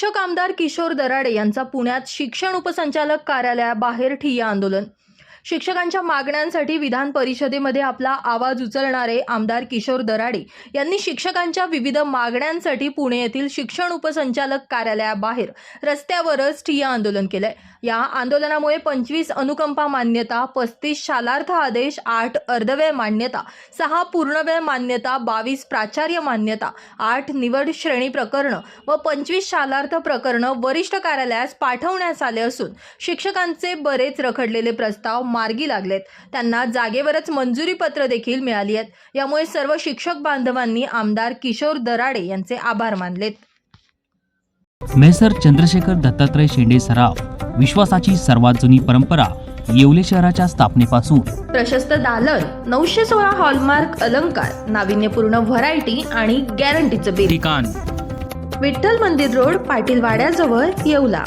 शिक्षक आमदार किशोर दराडे यांचा पुण्यात शिक्षण उपसंचालक कार्यालयाबाहेर ठिय्या आंदोलन. शिक्षकांच्या मागण्यांसाठी विधान परिषदेमध्ये आपला आवाज उचलणारे आमदार किशोर दराडे यांनी शिक्षकांच्या विविध मागण्यांसाठी पुणे येथील शिक्षण उपसंचालक कार्यालयाबाहेर रस्त्यावरच ठिय्या आंदोलन केलंय. या आंदोलनामुळे पंचवीस अनुकंपा मान्यता पस्तीस शालार्थ आदेश आठ अर्धवेळ मान्यता सहा पूर्णवेळ मान्यता बावीस प्राचार्य मान्यता आठ निवड श्रेणी प्रकरणं व पंचवीस शालार्थ प्रकरणं वरिष्ठ कार्यालयास पाठवण्यात आले असून शिक्षकांचे बरेच रखडलेले प्रस्ताव मार्गी लागलेत. त्यांना जागेवरच मंजुरी पत्र देखील मिळाली आहेत. यामुळे सर्व शिक्षक बांधवांनी आमदार किशोर दराडे यांचे आभार मानलेत. मेसर चंद्रशेखर दत्तात्रय शेंडे सराफ विश्वासाची सर्वात जुनी परंपरा येवले शहराच्या स्थापनेपासून. प्रशस्त दालन नऊशे सोळा हॉलमार्क अलंकार नाविन्यपूर्ण व्हरायटी आणि गॅरंटीचं बिल. ठिकाण. विठ्ठल मंदिर रोड पाटील वाड्याजवळ येवला.